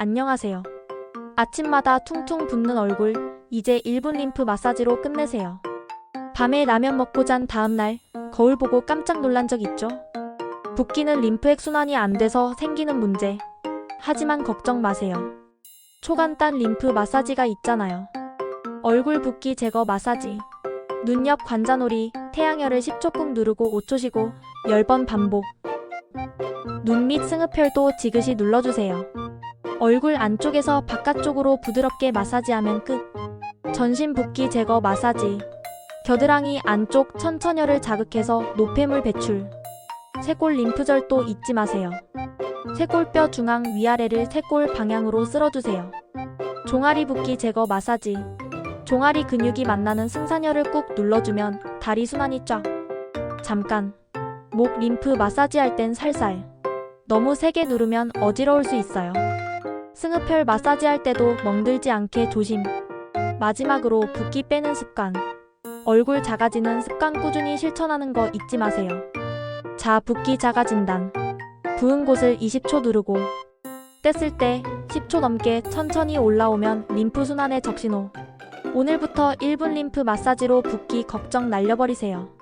안녕하세요. 아침마다 퉁퉁 붓는 얼굴, 이제 1분 림프 마사지로 끝내세요. 밤에 라면 먹고 잔 다음날, 거울 보고 깜짝 놀란 적 있죠? 붓기는 림프액 순환이 안 돼서 생기는 문제. 하지만 걱정 마세요. 초간단 림프 마사지가 있잖아요. 얼굴 붓기 제거 마사지. 눈 옆 관자놀이, 태양열을 10초 꾹 누르고 5초 쉬고 10번 반복. 눈 밑 승흡혈도 지그시 눌러주세요. 얼굴 안쪽에서 바깥쪽으로 부드럽게 마사지하면 끝. 전신 붓기 제거 마사지. 겨드랑이 안쪽 천천혈을 자극해서 노폐물 배출. 쇄골 림프절도 잊지 마세요. 쇄골뼈 중앙 위아래를 쇄골 방향으로 쓸어주세요. 종아리 붓기 제거 마사지. 종아리 근육이 만나는 승산혈을 꾹 눌러주면 다리 순환이 쫙. 잠깐. 목 림프 마사지 할 땐 살살. 너무 세게 누르면 어지러울 수 있어요. 승흡혈 마사지 할 때도 멍들지 않게 조심. 마지막으로 붓기 빼는 습관. 얼굴 작아지는 습관 꾸준히 실천하는 거 잊지 마세요. 자, 붓기 작아진단. 부은 곳을 20초 누르고 뗐을 때 10초 넘게 천천히 올라오면 림프 순환의 적신호. 오늘부터 1분 림프 마사지로 붓기 걱정 날려버리세요.